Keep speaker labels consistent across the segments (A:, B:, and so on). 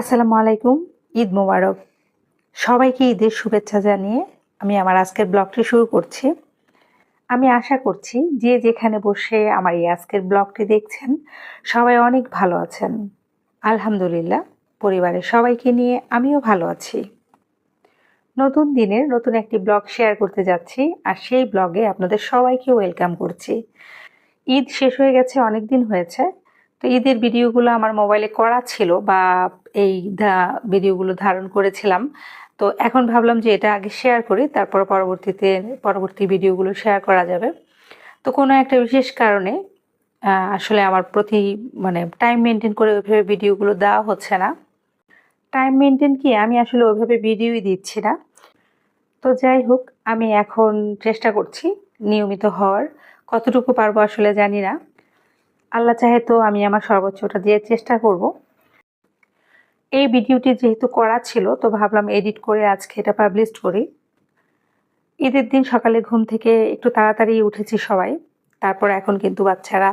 A: আসসালামু আলাইকুম, ঈদ মোবারক। সবাইকে ঈদের শুভেচ্ছা জানিয়ে আমি আমার আজকের ব্লগটি শুরু করছি। আমি আশা করছি যে যেখানে বসে আমার এই আজকের ব্লগটি দেখছেন, সবাই অনেক ভালো আছেন। আলহামদুলিল্লাহ, পরিবারের সবাইকে নিয়ে আমিও ভালো আছি। নতুন দিনের নতুন একটি ব্লগ শেয়ার করতে যাচ্ছি, আর সেই ব্লগে আপনাদের সবাইকে ওয়েলকাম করছি। ঈদ শেষ হয়ে গেছে অনেক দিন হয়েছে। তো ঈদের ভিডিওগুলো আমার মোবাইলে করা ছিল বা এই ভিডিওগুলো ধারণ করেছিলাম। তো এখন ভাবলাম যে এটা আগে শেয়ার করি, তারপর পরবর্তীতে, পরবর্তী ভিডিওগুলো শেয়ার করা যাবে। তো কোনো একটা বিশেষ কারণে আসলে আমার প্রতি মানে টাইম মেনটেন করে ওইভাবে ভিডিওগুলো দেওয়া হচ্ছে না। টাইম মেনটেন কি? আমি আসলে ওইভাবে ভিডিওই দিচ্ছি না। তো যাই হোক, আমি এখন চেষ্টা করছি নিয়মিত হওয়ার। কতটুকু পারব আসলে জানি না। আল্লাহ চাহে তো আমি আমার সর্বোচ্চটা দিয়ে চেষ্টা করব। এই ভিডিওটি যেহেতু করা ছিল, তো ভাবলাম এডিট করে আজকে এটা পাবলিশ করি। ঈদের দিন সকালে ঘুম থেকে একটু তাড়াতাড়ি উঠেছি সবাই। তারপর এখন কিন্তু বাচ্চারা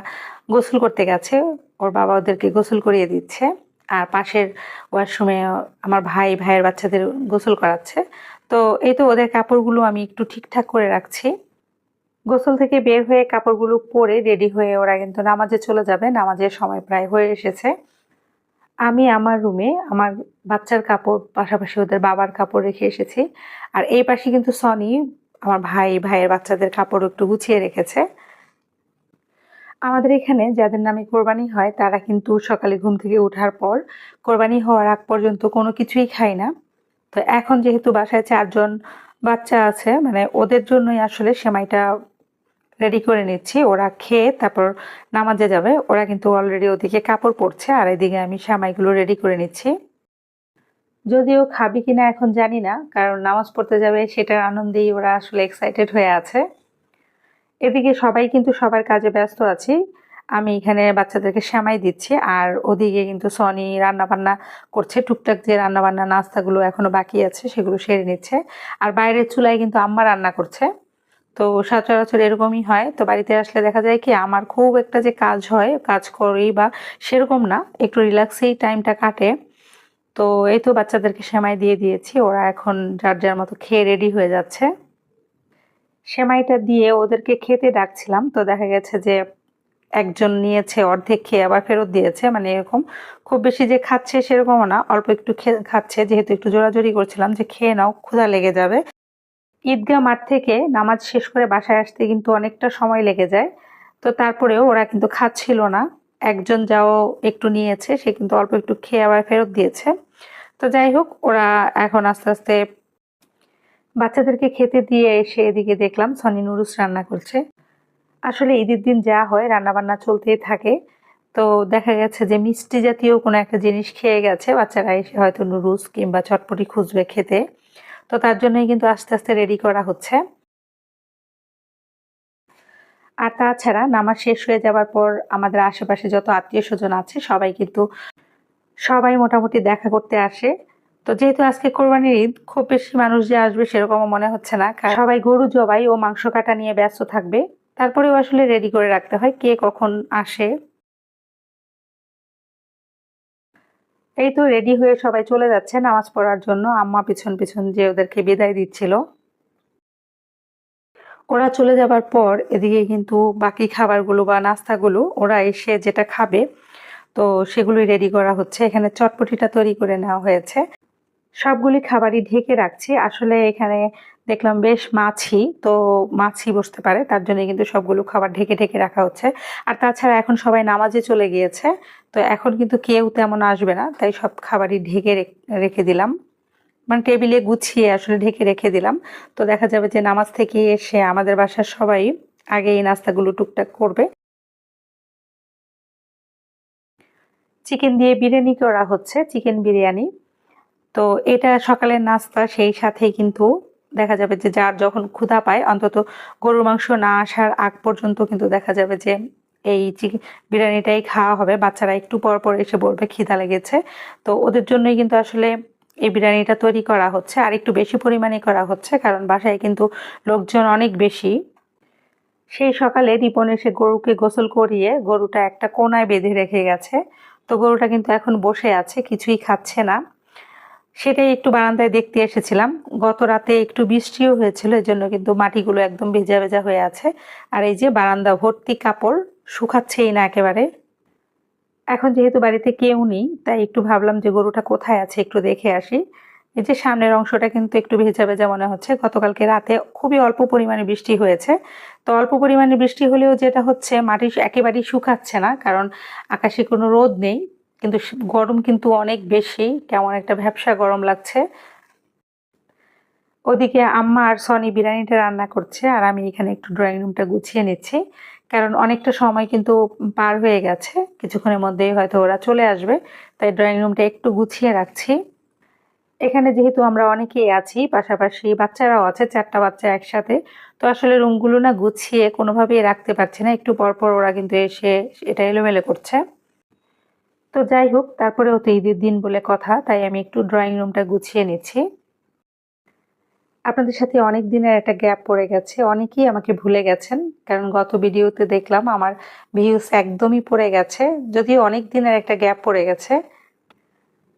A: গোসল করতে গেছে, ওর বাবা ওদেরকে গোসল করিয়ে দিচ্ছে। আর পাশের ওয়াশরুমে আমার ভাই, ভাইয়ের বাচ্চাদের গোসল করাচ্ছে। তো এই তো ওদের কাপড়গুলো আমি একটু ঠিকঠাক করে রাখছি। গোসল থেকে বের হয়ে কাপড়গুলো পরে রেডি হয়ে ওরা কিন্তু নামাজে চলে যাবে। নামাজের সময় প্রায় হয়ে এসেছে। আমি আমার রুমে আমার বাচ্চার কাপড়, পাশাপাশি ওদের বাবার কাপড় রেখে এসেছি। আর এই পাশে কিন্তু সনি, আমার ভাই, ভাইয়ের বাচ্চাদের কাপড় একটু গুছিয়ে রেখেছে। আমাদের এখানে যাদের নামে কোরবানি হয়, তারা কিন্তু সকালে ঘুম থেকে ওঠার পর কোরবানি হওয়ার আগ পর্যন্ত কোনো কিছুই খায় না। তো এখন যেহেতু বাসায় চারজন বাচ্চা আছে মানে ওদের জন্যই আসলে সেমাইটা রেডি করে নিচ্ছি। ওরা খেয়ে তারপর নামাজে যাবে। ওরা কিন্তু অলরেডি ওদিকে কাপড় পরছে আর এদিকে আমি সেমাইগুলো রেডি করে নিচ্ছি। যদিও খাবি কিনা এখন জানি না, কারণ নামাজ পড়তে যাবে সেটার আনন্দেই ওরা আসলে এক্সাইটেড হয়ে আছে। এদিকে সবাই কিন্তু সবার কাজে ব্যস্ত আছি। আমি এখানে বাচ্চাদেরকে সেমাই দিচ্ছি আর ওদিকে কিন্তু সনি রান্না বান্না করছে। টুকটাক যে রান্নাবান্না, নাস্তাগুলো এখনও বাকি আছে সেগুলো সেরে নিচ্ছে। আর বাইরের চুলায় কিন্তু আম্মা রান্না করছে। তো সচরাচর এরকমই হয়। তো বাড়িতে আসলে দেখা যায় কি, আমার খুব একটা যে কাজ হয়, কাজ করি বা সেরকম না, একটু রিল্যাক্সেই টাইমটা কাটে। তো এই তো বাচ্চাদেরকে সেমাই দিয়ে দিয়েছি, ওরা এখন যার যার মতো খেয়ে রেডি হয়ে যাচ্ছে। সেমাইটা দিয়ে ওদেরকে খেতে ডাকছিলাম, তো দেখা গেছে যে একজন নিয়েছে, অর্ধেক খেয়ে আবার ফেরত দিয়েছে মানে এরকম খুব বেশি যে খাচ্ছে সেরকমও না, অল্প একটু খাচ্ছে, যেহেতু একটু জোরাজোরি করছিলাম যে খেয়ে নাও, ক্ষুধা লেগে যাবে। ঈদগাহ মাঠ থেকে নামাজ শেষ করে বাসায় আসতে কিন্তু অনেকটা সময় লেগে যায়। তো তারপরেও ওরা কিন্তু খাচ্ছিল না। একজন যাও একটু নিয়েছে, সে কিন্তু অল্প একটু খেয়ে আবার ফেরত দিয়েছে। তো যাই হোক, ওরা এখন আস্তে আস্তে বাচ্চাদেরকে খেতে দিয়ে এসে এদিকে দেখলাম সনি নুরুস রান্না করছে। আসলে ঈদের দিন যা হয় রান্না বান্না চলতেই থাকে। তো দেখা গেছে যে মিষ্টি জাতীয় কোনো একটা জিনিস খেয়ে গেছে, বাচ্চারা এসে হয়তো নুডলস কিংবা চটপটি খুঁজবে খেতে। তো তার জন্যই কিন্তু আস্তে আস্তে রেডি করা হচ্ছে। আর তাছাড়া নামাজ শেষ হয়ে যাওয়ার পর আমাদের আশেপাশে যত আত্মীয় স্বজন আছে, সবাই কিন্তু সবাই মোটামুটি দেখা করতে আসে। তো যেহেতু আজকে কোরবানির ঈদ, খুব বেশি মানুষ যে আসবে সেরকমও মনে হচ্ছে না। সবাই গরু জবাই ও মাংস কাটা নিয়ে ব্যস্ত থাকবে। তারপরেও আসলে রেডি করে রাখতে হয় কে কখন আসে। এই তো রেডি হয়ে সবাই চলে যাচ্ছে নামাজ পড়ার জন্য। আম্মা পিছন পিছন যে ওদেরকে বিদায় দিচ্ছিল। ওরা চলে যাবার পর এদিকে কিন্তু বাকি খাবারগুলো বা নাস্তাগুলো ওরা এসে যেটা খাবে, তো সেগুলোই রেডি করা হচ্ছে। এখানে চটপটিটা তৈরি করে নেওয়া হয়েছে। সবগুলি খাবারই ঢেকে রাখছি। আসলে এখানে দেখলাম বেশ মাছি, তো মাছি বসতে পারে। তার জন্য কিন্তু সবগুলো খাবার ঢেকে ঢেকে রাখা হচ্ছে। আর তাছাড়া এখন সবাই নামাজে চলে গিয়েছে, তো এখন কিন্তু কেউ তেমন আসবে না, তাই সব খাবারই ঢেকে রেখ- দিলাম। মানে টেবিলে গুছিয়ে আসলে ঢেকে রেখে দিলাম। তো দেখা যাবে যে নামাজ থেকে এসে আমাদের বাসার সবাই আগে এই নাস্তাগুলো টুকটাক করবে। চিকেন দিয়ে বিরিয়ানি করা হচ্ছে, চিকেন বিরিয়ানি। তো এটা সকালের নাস্তা, সেই সাথেই কিন্তু দেখা যাবে যে যার যখন ক্ষুধা পায়, অন্তত গরুর মাংস না আসার আগ পর্যন্ত কিন্তু দেখা যাবে যে এই বিরিয়ানিটাই খাওয়া হবে। বাচ্চারা একটু পর পর এসে বলবে, খিদা লেগেছে। তো ওদের জন্যই কিন্তু আসলে এই বিরিয়ানিটা তৈরি করা হচ্ছে। আর একটু বেশি পরিমাণে করা হচ্ছে, কারণ বাসায় কিন্তু লোকজন অনেক বেশি। সেই সকালে রিপন এসে গরুকে গোসল করিয়ে গরুটা একটা কোনায় বেঁধে রেখে গেছে। তো গরুটা কিন্তু এখন বসে আছে, কিছুই খাচ্ছে না। সেটাই একটু বারান্দায় দেখতে এসেছিলাম। গত রাতে একটু বৃষ্টিও হয়েছিল এর জন্য কিন্তু মাটিগুলো একদম ভেজা ভেজা হয়ে আছে। আর এই যে বারান্দা ভর্তি কাপড়, শুকাচ্ছেই না একেবারে। এখন যেহেতু বাড়িতে কেউ নেই, তাই একটু ভাবলাম যে গরুটা কোথায় আছে একটু দেখে আসি। এই যে সামনের অংশটা কিন্তু একটু ভেজা ভেজা মনে হচ্ছে। গতকালকে রাতে খুবই অল্প পরিমাণে বৃষ্টি হয়েছে। তো অল্প পরিমাণে বৃষ্টি হলেও যেটা হচ্ছে, মাটি একেবারেই শুকাচ্ছে না, কারণ আকাশে কোনো রোদ নেই। কিন্তু গরম কিন্তু অনেক বেশি, কেমন একটা ভ্যাবসা গরম লাগছে। ওদিকে আম্মা আর সনি বিরিয়ানিটা রান্না করছে, আর আমি এখানে একটু ড্রয়িং রুমটা গুছিয়ে নিচ্ছি, কারণ অনেকটা সময় কিন্তু পার হয়ে গেছে, কিছুক্ষণের মধ্যেই হয়তো ওরা চলে আসবে, তাই ড্রয়িং রুমটা একটু গুছিয়ে রাখছি। এখানে যেহেতু আমরা অনেকেই আছি, পাশাপাশি বাচ্চারাও আছে, চারটা বাচ্চা একসাথে, তো আসলে রুমগুলো না গুছিয়ে কোনোভাবেই রাখতে পারছি না, একটু পরপর ওরা কিন্তু এসে, এটা এলোমেলো করছে। তো যাই হোক, তারপরেও তো ঈদের দিন বলে কথা, তাই আমি একটু ড্রয়িং রুমটা গুছিয়ে নিচ্ছি। আপনাদের সাথে অনেক দিনের একটা গ্যাপ পড়ে গেছে, অনেকেই আমাকে ভুলে গেছেন, কারণ গত ভিডিওতে দেখলাম আমার ভিউস একদমই পড়ে গেছে, যদিও অনেক দিনের একটা গ্যাপ পড়ে গেছে।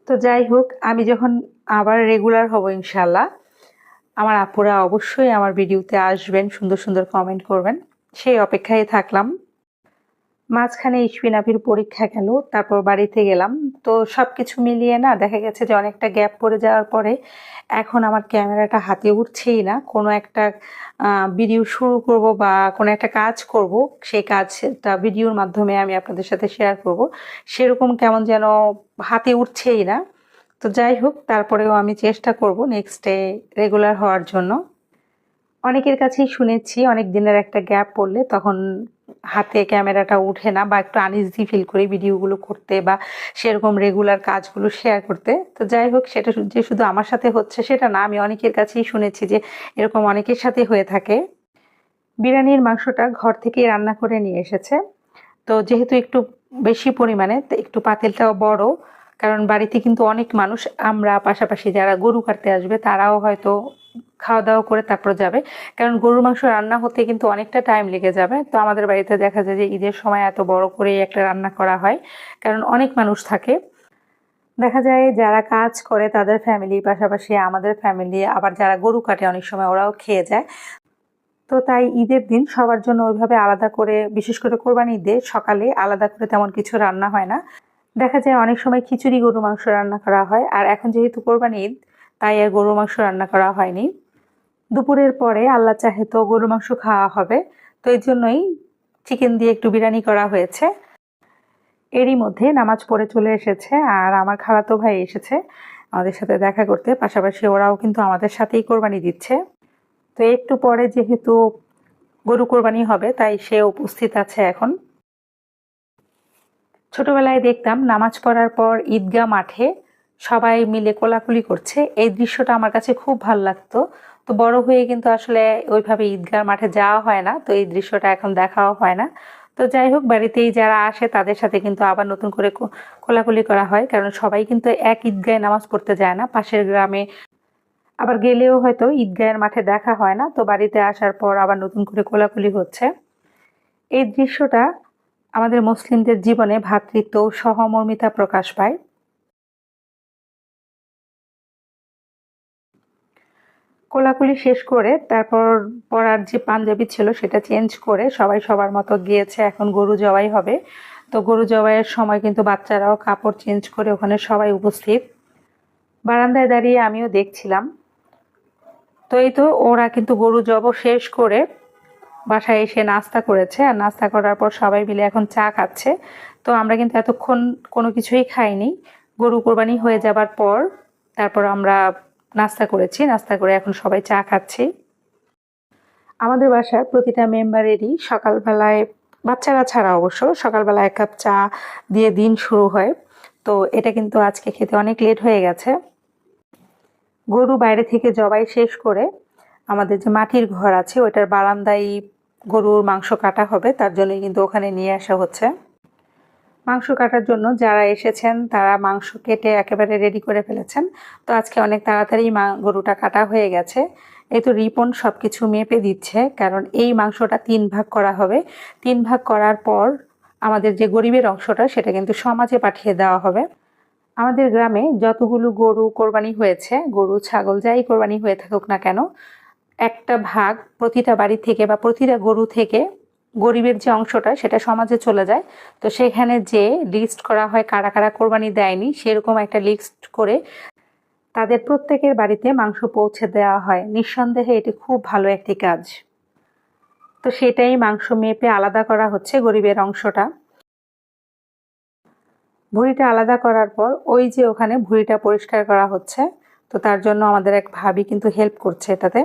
A: তো যাই হোক, আমি যখন আবার রেগুলার হব ইনশাল্লাহ আমার আপুরা অবশ্যই আমার ভিডিওতে আসবেন, সুন্দর সুন্দর কমেন্ট করবেন। সেই অপেক্ষায় থাকলাম। মাঝখানে ইসপিনাপির পরীক্ষা গেল, তারপর বাড়িতে গেলাম। তো সব কিছু মিলিয়ে না দেখা গেছে যে অনেকটা গ্যাপ পড়ে যাওয়ার পরে এখন আমার ক্যামেরাটা হাতে উঠছেই না। কোনো একটা ভিডিও শুরু করব বা কোনো একটা কাজ করব, সেই কাজটা ভিডিওর মাধ্যমে আমি আপনাদের সাথে শেয়ার করব। সেরকম কেমন যেন হাতে উঠছেই না। তো যাই হোক, তারপরেও আমি চেষ্টা করব নেক্সট ডে রেগুলার হওয়ার জন্য। অনেকের কাছেই শুনেছি, অনেক দিনের একটা গ্যাপ পড়লে তখন হাতে ক্যামেরাটা উঠে না বা একটু আনইজি ফিল করি ভিডিওগুলো করতে বা সেরকম রেগুলার কাজগুলো শেয়ার করতে। তো যাই হোক, সেটা যে শুধু আমার সাথে হচ্ছে সেটা না, আমি অনেকের কাছেই শুনেছি যে এরকম অনেকের সাথে হয়ে থাকে। বিরিয়ানির মাংসটা ঘর থেকেই রান্না করে নিয়ে এসেছে। তো যেহেতু একটু বেশি পরিমাণে একটু পাতিলটাও বড়, কারণ বাড়িতে কিন্তু অনেক মানুষ, আমরা পাশাপাশি যারা গরু কাটতে আসবে, তারাও হয়তো খাওয়া দাওয়া করে তারপর যাবে। কারণ গরুর মাংস রান্না হতে কিন্তু অনেকটা টাইম লেগে যাবে। তো আমাদের বাড়িতে দেখা যায় যে ঈদের সময় এত বড় করে একটা রান্না করা হয়, কারণ অনেক মানুষ থাকে। দেখা যায় যারা কাজ করে তাদের ফ্যামিলি পাশাপাশি আমাদের ফ্যামিলি আবার যারা গরু কাটে অনেক সময় ওরাও খেয়ে যায়। তো তাই ঈদের দিন সবার জন্য ওইভাবে আলাদা করে, বিশেষ করে কোরবানি ঈদে সকালে আলাদা করে তেমন কিছু রান্না হয় না। দেখা যায় অনেক সময় খিচুড়ি গরু মাংস রান্না করা হয়, আর এখন যেহেতু কোরবানি ঈদ, তাই আর গরু মাংস রান্না করা হয়নি। দুপুরের পরে আল্লাহ চাহে তো গরু মাংস খাওয়া হবে, তো এই জন্যই চিকেন দিয়ে একটু বিরিয়ানি করা হয়েছে। এরই মধ্যে নামাজ পড়ে চলে এসেছে আর আমার খালাতো ভাই এসেছে আমাদের সাথে দেখা করতে, পাশাপাশি ওরাও কিন্তু আমাদের সাথেই কোরবানি দিচ্ছে। তো একটু পরে যেহেতু গরু কোরবানি হবে, তাই সে উপস্থিত আছে এখন। ছোটবেলায় দেখতাম নামাজ পড়ার পর ঈদগাহ মাঠে সবাই মিলে কোলাকুলি করছে, এই দৃশ্যটা আমার কাছে খুব ভালো লাগতো। তো বড় হয়ে কিন্তু আসলে ওইভাবে ঈদগাহ মাঠে যাওয়া হয় না, তো এই দৃশ্যটা এখন দেখাও হয় না। তো যাই হোক, বাড়িতেই যারা আসে তাদের সাথে কিন্তু আবার নতুন করে কোলাকুলি করা হয়, কারণ সবাই কিন্তু এক ঈদগাহে নামাজ পড়তে যায় না। পাশের গ্রামে আবার গেলেও হয়তো ঈদগাহের মাঠে দেখা হয় না, তো বাড়িতে আসার পর আবার নতুন করে কোলাকুলি হচ্ছে। এই দৃশ্যটা আমাদের মুসলিমদের জীবনে ভ্রাতৃত্ব সহমর্মিতা প্রকাশ পায়। কোলাকুলি শেষ করে তারপর পরার যে পাঞ্জাবি ছিল সেটা চেঞ্জ করে সবাই সবার মতো গিয়েছে, এখন গরু জবাই হবে। তো গরু জবাইয়ের সময় কিন্তু বাচ্চারাও কাপড় চেঞ্জ করে ওখানে সবাই উপস্থিত। বারান্দায় দাঁড়িয়ে আমিও দেখছিলাম। তো এই তো ওরা কিন্তু গরু জব শেষ করে বাসায় এসে নাস্তা করেছে। আর নাস্তা করার পর সবাই মিলে এখন চা খাচ্ছে। তো আমরা কিন্তু এতক্ষণ কোনো কিছুই খাইনি। গরু কোরবানি হয়ে যাবার পর তারপর আমরা নাস্তা করেছি, নাস্তা করে এখন সবাই চা খাচ্ছি। আমাদের বাসার প্রতিটা মেম্বারেরই সকালবেলায়, বাচ্চারা ছাড়া অবশ্য, সকালবেলা এক কাপ চা দিয়ে দিন শুরু হয়। তো এটা কিন্তু আজকে খেতে অনেক লেট হয়ে গেছে। গরু বাইরে থেকে জবাই শেষ করে আমাদের যে মাটির ঘর আছে, ওইটার বারান্দায় গরুর মাংস কাটা হবে, তার জন্যই কিন্তু ওখানে নিয়ে আসা হচ্ছে। মাংস কাটার জন্য যারা এসেছেন, তারা মাংস কেটে একেবারে রেডি করে ফেলেছেন। তো আজকে অনেক তাড়াতাড়ি মা গরুটা কাটা হয়ে গেছে। এই তো রিপন সব কিছু মেপে দিচ্ছে, কারণ এই মাংসটা তিন ভাগ করা হবে। তিন ভাগ করার পর আমাদের যে গরিবের অংশটা, সেটা কিন্তু সমাজে পাঠিয়ে দেওয়া হবে। আমাদের গ্রামে যতগুলো গরু কোরবানি হয়েছে, গরু, ছাগল যাই কোরবানি হয়ে থাকুক না কেন, একটা ভাগ প্রতিটা বাড়ি থেকে বা প্রতিটা গরু থেকে গরিবের যে অংশটা সেটা সমাজে চলে যায়। তো সেখানে যে লিস্ট করা হয়, কারা কারা কোরবানি দেয়নি, সেরকম একটা লিস্ট করে তাদের প্রত্যেকের বাড়িতে মাংস পৌঁছে দেওয়া হয়। নিঃসন্দেহে এটি খুব ভালো একটি কাজ। তো সেটাই মাংস মেপে আলাদা করা হচ্ছে গরিবের অংশটা। ভুঁড়িটা আলাদা করার পর ওই যে ওখানে ভুঁড়িটা পরিষ্কার করা হচ্ছে, তো তার জন্য আমাদের এক ভাবি কিন্তু হেল্প করছে এটাতে।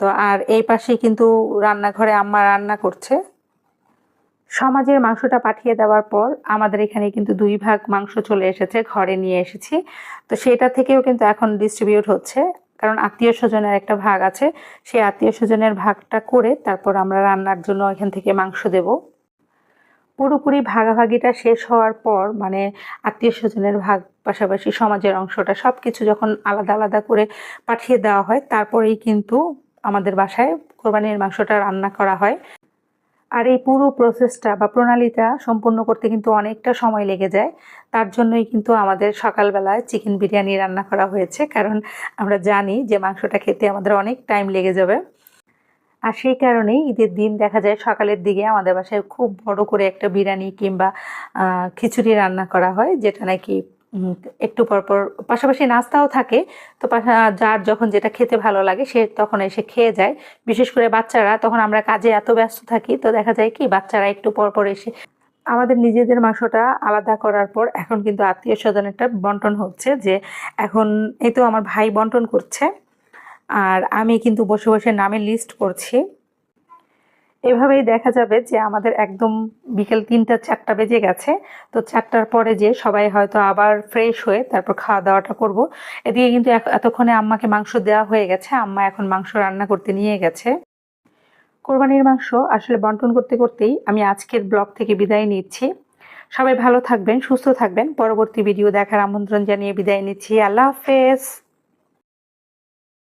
A: তো আর এই পাশেই কিন্তু রান্নাঘরে আম্মা রান্না করছে। সমাজের মাংসটা পাঠিয়ে দেওয়ার পর আমাদের এখানে কিন্তু দুই ভাগ মাংস চলে এসেছে, ঘরে নিয়ে এসেছি। তো সেটা থেকেও কিন্তু এখন ডিস্ট্রিবিউট হচ্ছে, কারণ আত্মীয় স্বজনের একটা ভাগ আছে। সেই আত্মীয় স্বজনের ভাগটা করে তারপর আমরা রান্নার জন্য এখান থেকে মাংস দেব। পুরোপুরি ভাগাভাগিটা শেষ হওয়ার পর মানে আত্মীয় স্বজনের ভাগ পাশাপাশি সমাজের অংশটা সব কিছু যখন আলাদা আলাদা করে পাঠিয়ে দেওয়া হয়, তারপরেই কিন্তু আমাদের বাসায় কোরবানির মাংসটা রান্না করা হয়। আর এই পুরো প্রসেসটা বা প্রণালীটা সম্পূর্ণ করতে কিন্তু অনেকটা সময় লেগে যায়। তার জন্যই কিন্তু আমাদের সকালবেলায় চিকেন বিরিয়ানি রান্না করা হয়েছে। কারণ আমরা জানি যে মাংসটা খেতে আমাদের অনেক টাইম লেগে যাবে। আর সেই কারণেই ঈদের দিন দেখা যায় সকালের দিকে আমাদের বাসায় খুব বড় করে একটা বিরিয়ানি কিংবা খিচুড়ি রান্না করা হয়, যেটা নাকি একটু পরপর পাশাপাশি নাস্তাও থাকে। তো যার যখন যেটা খেতে ভালো লাগে, সে তখন এসে খেয়ে যায়। বিশেষ করে বাচ্চারা, তখন আমরা কাজে এত ব্যস্ত থাকি, তো দেখা যায় কি, বাচ্চারা একটু পরপর এসে আমাদের নিজেদের মাংসটা আলাদা করার পর এখন কিন্তু আত্মীয় স্বজনেরটা বন্টন হচ্ছে যে, এখন এই তো আমার ভাই বন্টন করছে। আর আমি কিন্তু বসে বসে নামে লিস্ট করছি। এভাবেই দেখা যাবে যে আমাদের একদম বিকেল তিনটা, চারটা বেজে গেছে। তো চারটার পরে যে সবাই হয়তো আবার ফ্রেশ হয়ে তারপর খাওয়া দাওয়াটা করব। এদিকে কিন্তু এতক্ষণে আম্মাকে মাংস দেওয়া হয়ে গেছে। আম্মা এখন মাংস রান্না করতে নিয়ে গেছে। কোরবানির মাংস আসলে বন্টন করতে করতেই আমি আজকের ব্লগ থেকে বিদায় নিচ্ছি। সবাই ভালো থাকবেন, সুস্থ থাকবেন। পরবর্তী ভিডিও দেখার আমন্ত্রণ জানিয়ে বিদায় নিচ্ছি। আল্লাহ হাফেজ।